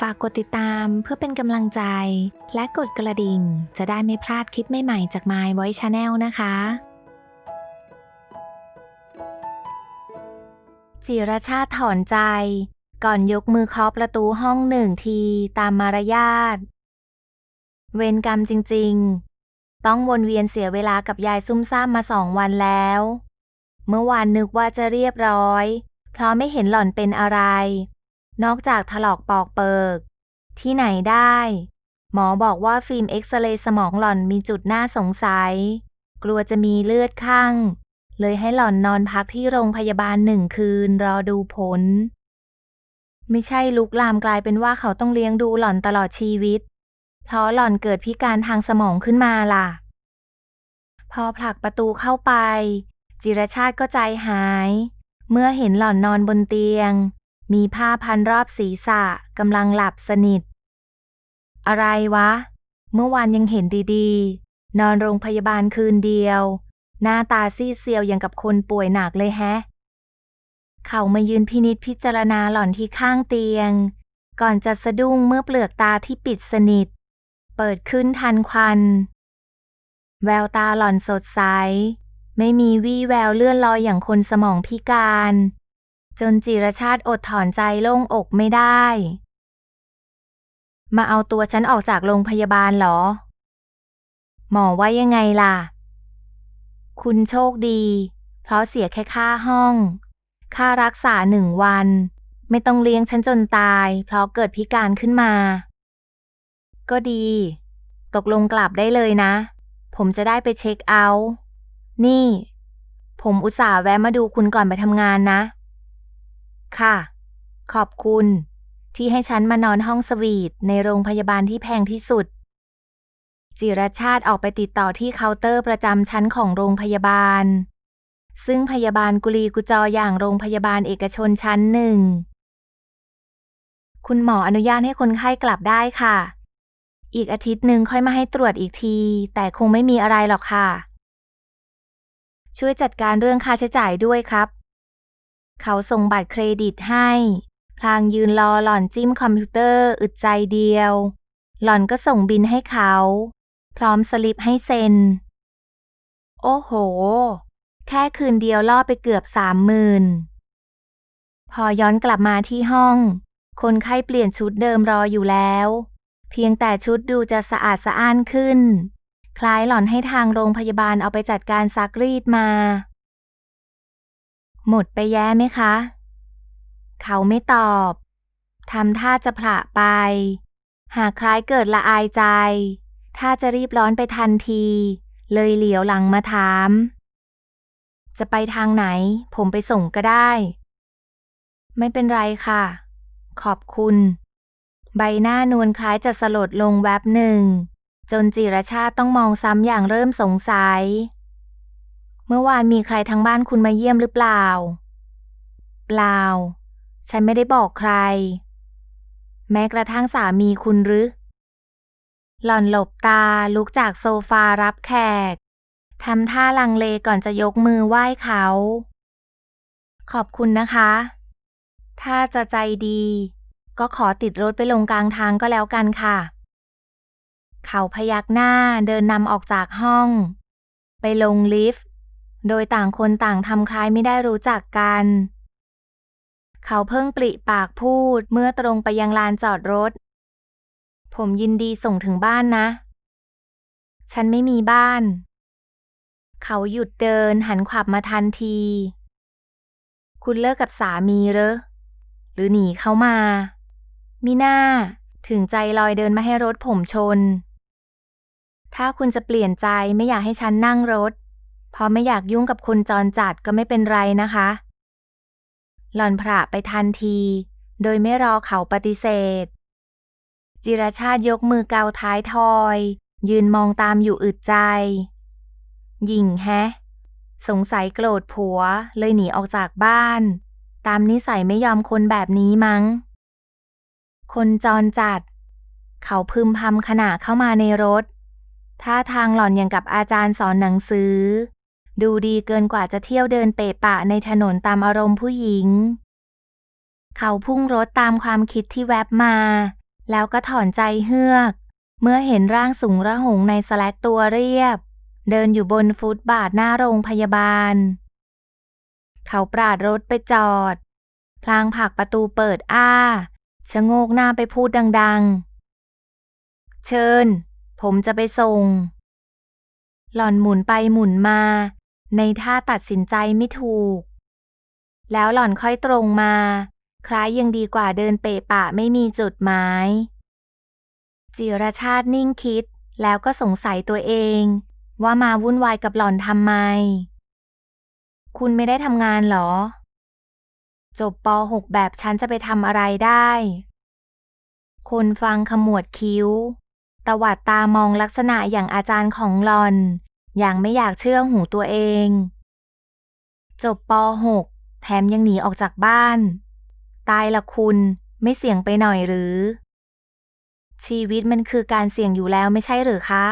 ฝากกดติดตามเพื่อเป็นกำลังใจ และกดกระดิ่ง จะได้ไม่พลาดคลิปใหม่ๆจาก My Voice Channel นะคะ จิรชาติถอนใจ ก่อนยกมือเคาะประตูห้องหนึ่งทีตามมารยาท เวรกรรมจริงๆ ต้องวนเวียนเสียเวลากับยายซุ่มซ่ามมาสองวันแล้ว เมื่อวานนึกว่าจะเรียบร้อย เพราะไม่เห็นหล่อนเป็นอะไร นอกจากถลอกปอกเปิก ที่ไหนได้ หมอบอกว่าฟิล์มเอ็กซเรย์สมองหล่อนมีจุดน่าสงสัย กลัวจะมีเลือดข้าง เลยให้หล่อนนอนพักที่โรงพยาบาลหนึ่งคืนรอดูผล ไม่ใช่ลุกลามกลายเป็นว่าเขาต้องเลี้ยงดูหล่อนตลอดชีวิต เพราะหล่อนเกิดพิการทางสมองขึ้นมาล่ะ พอผลักประตูเข้าไป จิรชาติก็ใจหาย เมื่อเห็นหล่อนนอนบนเตียง มีผ้าพันรอบศีรษะกำลังหลับสนิท อะไรวะ เมื่อวานยังเห็นดีๆ นอนโรงพยาบาลคืนเดียว หน้าตาซีเซียวอย่างกับคนป่วยหนักเลยแฮะ เขามายืนพินิษพิจารณาหล่อนที่ข้างเตียง ก่อนจะสะดุ้งเมื่อเปลือกตาที่ปิดสนิท เปิดขึ้นทันควัน แววตาหล่อนสดใส ไม่มีวี่แววเลื่อนลอยอย่างคนสมองพิการ จนจิรชาติอดถอนใจโล่งอกไม่ได้ มาเอาตัวฉันออกจากโรงพยาบาลเหรอ หมอว่ายังไงล่ะ คุณโชคดี เพราะเสียแค่ค่าห้อง ค่ารักษาหนึ่งวัน ไม่ต้องเลี้ยงฉันจนตาย เพราะเกิดพิการขึ้นมา ก็ดี ตกลงกลับได้เลยนะ ผมจะได้ไปเช็คเอาท์นี่ ผมอุตส่าห์แวะมาดูคุณก่อนไปทำงานนะ ค่ะ ขอบคุณ ที่ให้ฉันมานอนห้องสวีทในโรงพยาบาลที่แพงที่สุด จิรชาติออกไปติดต่อที่เคาน์เตอร์ประจำชั้นของโรงพยาบาล ซึ่งพยาบาลกุลีกุจออย่างโรงพยาบาลเอกชนชั้นหนึ่ง คุณหมออนุญาตให้คนไข้กลับได้ค่ะ อีกอาทิตย์หนึ่งค่อยมาให้ตรวจอีกที แต่คงไม่มีอะไรหรอกค่ะ ช่วยจัดการเรื่องค่าใช้จ่ายด้วยครับ เขาส่งบัตรเครดิตให้ พลางยืนรอหล่อนจิ้มคอมพิวเตอร์อึดใจเดียว หล่อนก็ส่งบินให้เขา พร้อมสลิปให้เซ็น โอ้โห แค่คืนเดียวล่อไปเกือบสามหมื่นพอย้อนกลับมาที่ห้อง คนไข้เปลี่ยนชุดเดิมรออยู่แล้ว เพียงแต่ชุดดูจะสะอาดสะอ้านขึ้น คล้ายหล่อนให้ทางโรงพยาบาลเอาไปจัดการซักรีดมา หมดไปแย้ไหมคะ เขาไม่ตอบทำท่าจะผละไป หากคล้ายเกิดละอายใจ ถ้าจะรีบร้อนไปทันที เลยเหลียวหลังมาถาม จะไปทางไหน ผมไปส่งก็ได้ ไม่เป็นไรค่ะ ขอบคุณ ใบหน้านวลคล้ายจะสลดลงแวบหนึ่ง จนจิรชาติต้องมองซ้ำอย่างเริ่มสงสัย เมื่อวานมีใครทางบ้านคุณมาเยี่ยมหรือเปล่า เปล่า ฉันไม่ได้บอกใคร แม้กระทั่งสามีคุณหรือ หล่อนหลบตาลุกจากโซฟารับแขก ทำท่าลังเลก่อนจะยกมือไหว้เขา ขอบคุณนะคะ ถ้าจะใจดี ก็ขอติดรถไปลงกลางทางก็แล้วกันค่ะ เขาพยักหน้าเดินนำออกจากห้อง ไปลงลิฟต์ โดยต่างคนต่างทำคล้ายไม่ได้รู้จักกัน เขาเพิ่งปริปากพูดเมื่อตรงไปยังลานจอดรถ ผมยินดีส่งถึงบ้านนะ ฉันไม่มีบ้าน เขาหยุดเดินหันขวับมาทันที คุณเลิกกับสามีเหรอ หรือหนีเขามา มิน่า ถึงใจลอยเดินมาให้รถผมชน ถ้าคุณจะเปลี่ยนใจไม่อยากให้ฉันนั่งรถ พราะไม่อยากยุ่งกับคนจรจัดก็ไม่เป็นไรนะคะ หล่อนพระไปทันที โดยไม่รอเขาปฏิเสธ จิรชาติยกมือเกาท้ายทอย ยืนมองตามอยู่อึดใจ หญิงแฮะ สงสัยโกรธผัวเลยหนีออกจากบ้าน ตามนิสัยไม่ยอมคนแบบนี้มั้ง คนจรจัด เขาพึมพำขณะเข้ามาในรถท่าทางหล่อนอย่างกับอาจารย์สอนหนังสือ ดูดีเกินกว่าจะเที่ยวเดินเปะปะในถนนตามอารมณ์ผู้หญิง เขาพุ่งรถตามความคิดที่แวบมา แล้วก็ถอนใจเฮือก เมื่อเห็นร่างสูงระหงในสแลกตัวเรียบ เดินอยู่บนฟุตบาทหน้าโรงพยาบาล เขาปราดรถไปจอด พลางผลักประตูเปิดอ้า ชะโงกหน้าไปพูดดังๆ เชิญ ผมจะไปส่งหล่อนหมุนไปหมุนมา ในท่าตัดสินใจไม่ถูก แล้วหล่อนค่อยตรงมา คล้ายยังดีกว่าเดินเปะปะไม่มีจุดหมาย จิรชาตินิ่งคิด แล้วก็สงสัยตัวเอง ว่ามาวุ่นวายกับหล่อนทำไม คุณไม่ได้ทำงานหรอ จบป .6 แบบฉันจะไปทำอะไรได้ คนฟังขมวดคิ้วตวัดตามองลักษณะอย่างอาจารย์ของหลอน ย่างไม่อยากเชื่อหูตัวเอง จบป .6 แถมยังหนีออกจากบ้าน ตายละคุณไม่เสี่ยงไปหน่อยหรือ ชีวิตมันคือการเสี่ยงอยู่แล้วไม่ใช่หรือคะ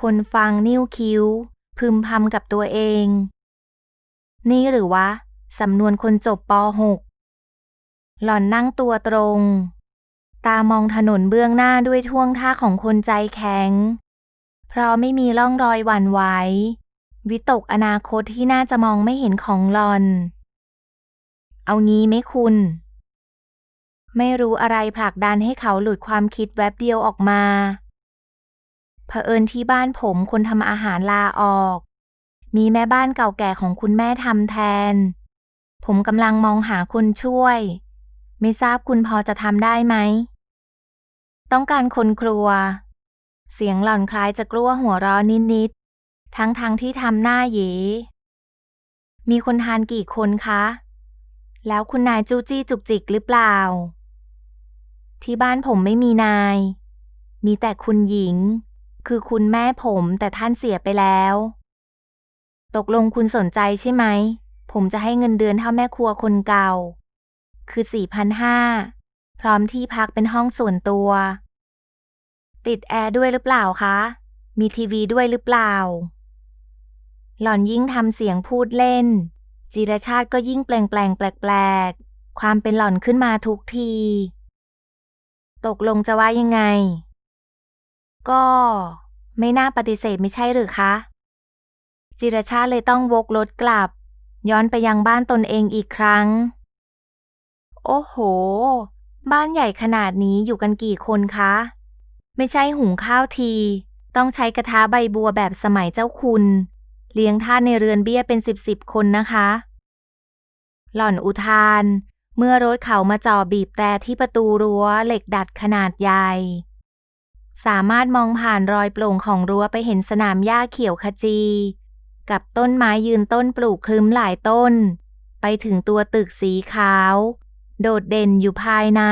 คนฟังนิ้วคิ้ว พึมพำกับตัวเอง นี่หรือวะสำนวนคนจบป .6 หล่อนนั่งตัวตรง ตามองถนนเบื้องหน้าด้วยท่วงท่าของคนใจแข็ง เพราะไม่มีร่องรอยหวั่นไหววิตกอนาคตที่น่าจะมองไม่เห็นของหลอน เอางี้ไหมคุณ ไม่รู้อะไรผลักดันให้เขาหลุดความคิดแวบเดียวออกมา เผอิญที่บ้านผมคนทำอาหารลาออก มีแม่บ้านเก่าแก่ของคุณแม่ทำแทน ผมกำลังมองหาคนช่วย ไม่ทราบคุณพอจะทำได้ไหม ต้องการคนครัว เสียงหล่อนคล้ายจะกลัวหัวเร้อนนิดๆ ทั้งๆทที่ทำหน้าเยมีคนทานกี่คนคะ แล้วคุณนายจูจี้จุกจิกหรือเปล่า ที่บ้านผมไม่มีนาย มีแต่คุณหญิง คือคุณแม่ผมแต่ท่านเสียไปแล้ว ตกลงคุณสนใจใช่ไหม ผมจะให้เงินเดือนเท่าแม่ครัวคนเก่า คือสี่พันห้าพร้อมที่พักเป็นห้องส่วนตัว ติดแอร์ด้วยหรือเปล่าคะ มีทีวีด้วยหรือเปล่า หล่อนยิ่งทำเสียงพูดเล่น จิรชาติก็ยิ่งแปลงแปลงแปลกๆ ความเป็นหล่อนขึ้นมาทุกที ตกลงจะว่ายังไง ก็ไม่น่าปฏิเสธไม่ใช่หรือคะ จิรชาติเลยต้องวกรถกลับ ย้อนไปยังบ้านตนเองอีกครั้ง โอ้โห บ้านใหญ่ขนาดนี้อยู่กันกี่คนคะ ไม่ใช่หุงข้าวที ต้องใช้กระทะใบบัวแบบสมัยเจ้าคุณ เลี้ยงท่านในเรือนเบี้ยเป็นสิบสิบคนนะคะ หล่อนอุทาน เมื่อรถเขามาจ่อบีบแต่ที่ประตูรั้วเหล็กดัดขนาดใหญ่ สามารถมองผ่านรอยโปร่งของรั้วไปเห็นสนามหญ้าเขียวขจี กับต้นไม้ยืนต้นปลูกคลึ้มหลายต้น ไปถึงตัวตึกสีขาว โดดเด่นอยู่ภายใน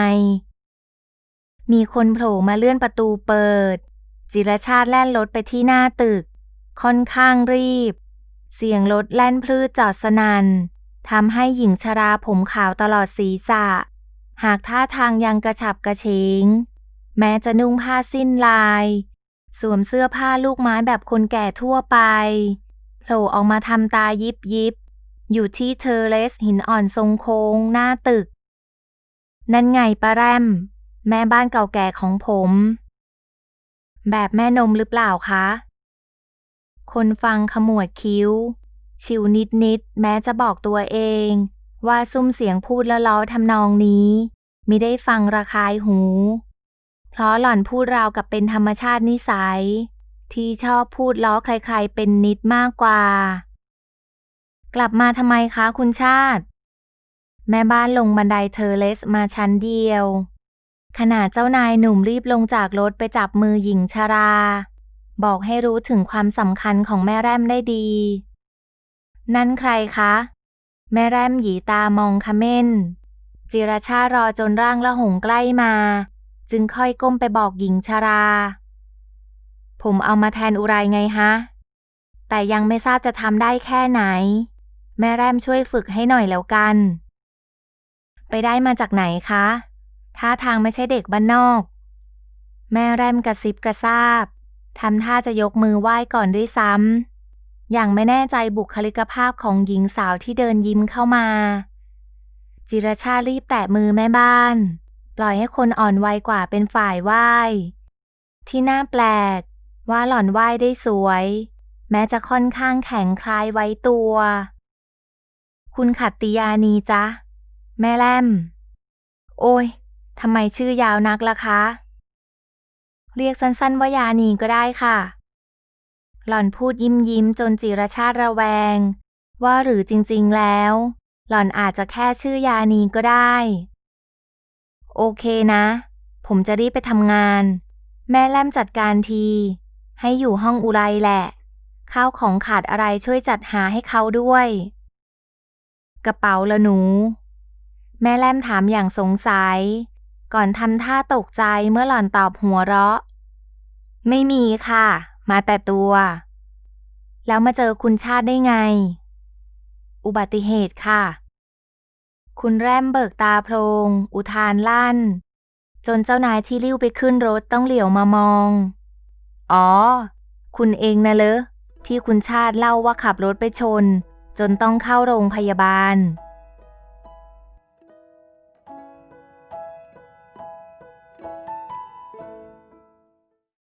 มีคนโผล่มาเลื่อนประตูเปิด จิรชาติแล่นรถไปที่หน้าตึก ค่อนข้างรีบ เสียงรถแล่นพลืดจอดสนัน่นทำให้หญิงชราผมขาวตลอดศีรษะ หากท่าทางยังกระฉับกระเฉง แม้จะนุ่งผ้าสิ้นลาย สวมเสื้อผ้าลูกไม้แบบคนแก่ทั่วไปโผล่ออกมาทำตายิบยิบ อยู่ที่เทอร์เลสหินอ่อนทรงโค้งหน้าตึก นั่นไงป้าแรม แม่บ้านเก่าแก่ของผม แบบแม่นมหรือเปล่าคะ คนฟังขมวดคิ้ว ชิวนิดนิดแม้จะบอกตัวเอง ว่าซุ้มเสียงพูดละล้อทำนองนี้มิได้ฟังระคายหู เพราะหล่อนพูดราวกับเป็นธรรมชาตินิสัย ที่ชอบพูดล้อใครๆเป็นนิดมากกว่า กลับมาทำไมคะคุณชาติ แม่บ้านลงบันไดเทอร์เลสมาชั้นเดียว ขณะเจ้านายหนุ่มรีบลงจากรถไปจับมือหญิงชรา บอกให้รู้ถึงความสำคัญของแม่แร่มได้ดี นั่นใครคะ แม่แร่มหยีตามองคเม่นจิรชารอจนร่างละหงใกล้มา จึงค่อยก้มไปบอกหญิงชรา ผมเอามาแทนอุไรไงฮะ แต่ยังไม่ทราบจะทำได้แค่ไหน แม่แร่มช่วยฝึกให้หน่อยแล้วกัน ไปได้มาจากไหนคะ ท่าทางไม่ใช่เด็กบ้านนอก แม่แรมกระซิบกระซาบทำท่าจะยกมือไหว้ก่อนด้วยซ้ำ อย่างไม่แน่ใจบุคลิกภาพของหญิงสาวที่เดินยิ้มเข้ามา จิรชารีบแตะมือแม่บ้าน ปล่อยให้คนอ่อนวัยกว่าเป็นฝ่ายไหว้ ที่น่าแปลกว่าหล่อนไหว้ได้สวย แม้จะค่อนข้างแข็งคลายไว้ตัว คุณขัตติยานีจ๊ะ แม่แลมโอ้ย ทำไมชื่อยาวนักล่ะคะ เรียกสั้นๆว่ายานีก็ได้ค่ะ หล่อนพูดยิ้มยิ้มจนจิรชาติระแวง ว่าหรือจริงๆแล้ว หล่อนอาจจะแค่ชื่อยานีก็ได้ โอเคนะ ผมจะรีบไปทำงาน แม่แลมจัดการที ให้อยู่ห้องอุไรแหละ ข้าวของขาดอะไรช่วยจัดหาให้เขาด้วย กระเป๋าละหนูแม่แลมถามอย่างสงสัย ก่อนทำท่าตกใจเมื่อหล่อนตอบหัวเราะ ไม่มีค่ะ มาแต่ตัว แล้วมาเจอคุณชาติได้ไง อุบัติเหตุค่ะ คุณแรมเบิกตาโพลงอุทานลั่น จนเจ้านายที่ลิ้วไปขึ้นรถต้องเหลียวมามอง อ๋อ คุณเองนะเลอที่คุณชาติเล่าว่าขับรถไปชน จนต้องเข้าโรงพยาบาล